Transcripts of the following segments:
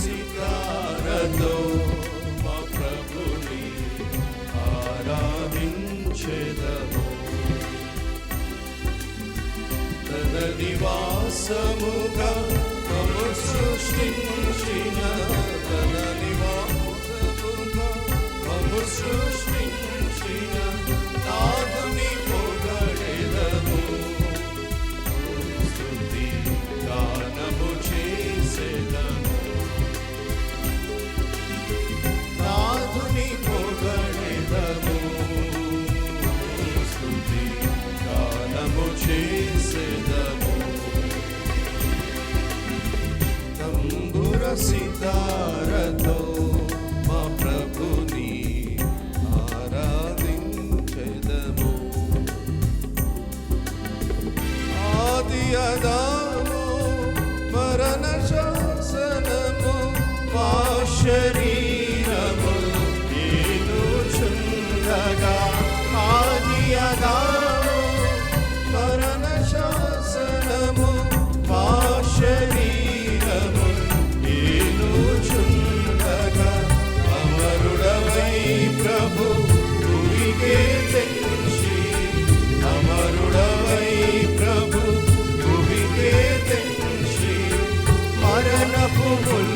సితారతో మా ప్రభుని ఆరాధించెదము. తన నివాసముగా మము సృష్టించిన తన నివాసముగా మము సృష్టి ya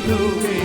blue.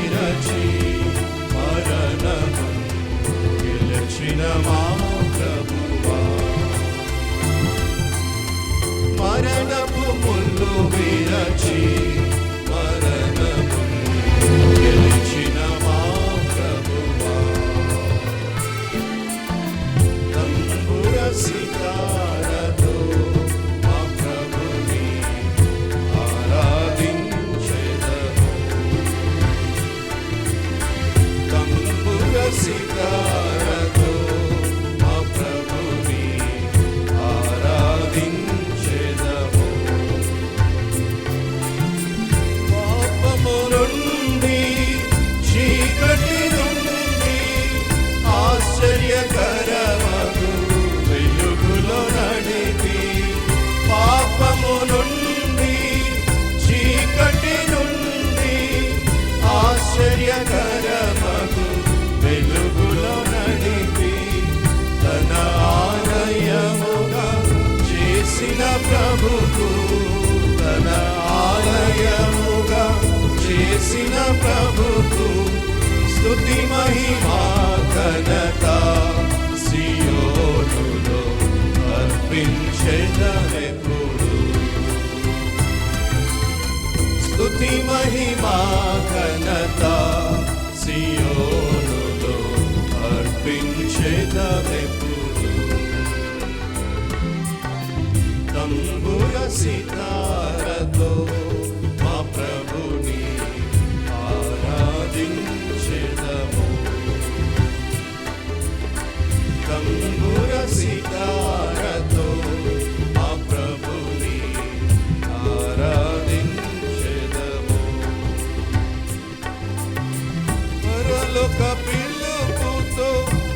ప్రభుకు తన ఆలయముగా చేసిన ప్రభుకు స్థుతి మహిమా ఘనత సియోనులో అర్పించెదెప్పుడు స్థుతి మహిమా ఘనత సియోనులో అర్పించెదెప్పుడు సితారతో మా ప్రభుని ఆరాధించెదము. తంబుర సితారతో మా ప్రభుని ఆరాధించెదము. పరలోక పిలుపుతో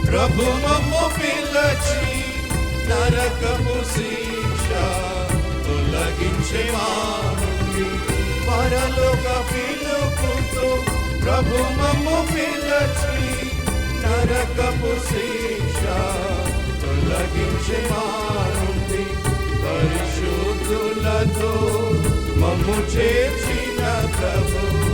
ప్రభు మమ్ము పిలచి నరకము శిక్షా పలికించేవాడి పరలోక పిలుపుతో ప్రభు మమ్ము పిలచి నరకపు శిక్ష తొలగించేవాడి పరిశుద్ధులతో మమ్ము చేర్చిన ప్రభు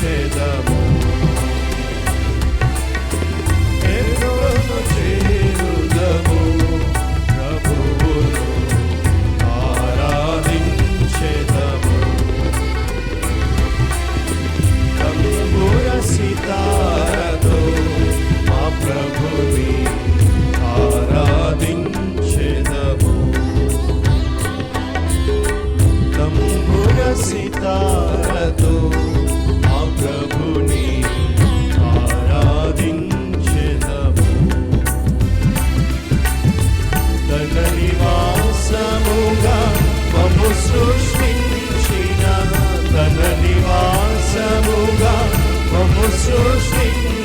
ఆరాధించెదము తన నివాసముగా మము సృష్టించిన తన నివాసముగా మము సృష్టించిన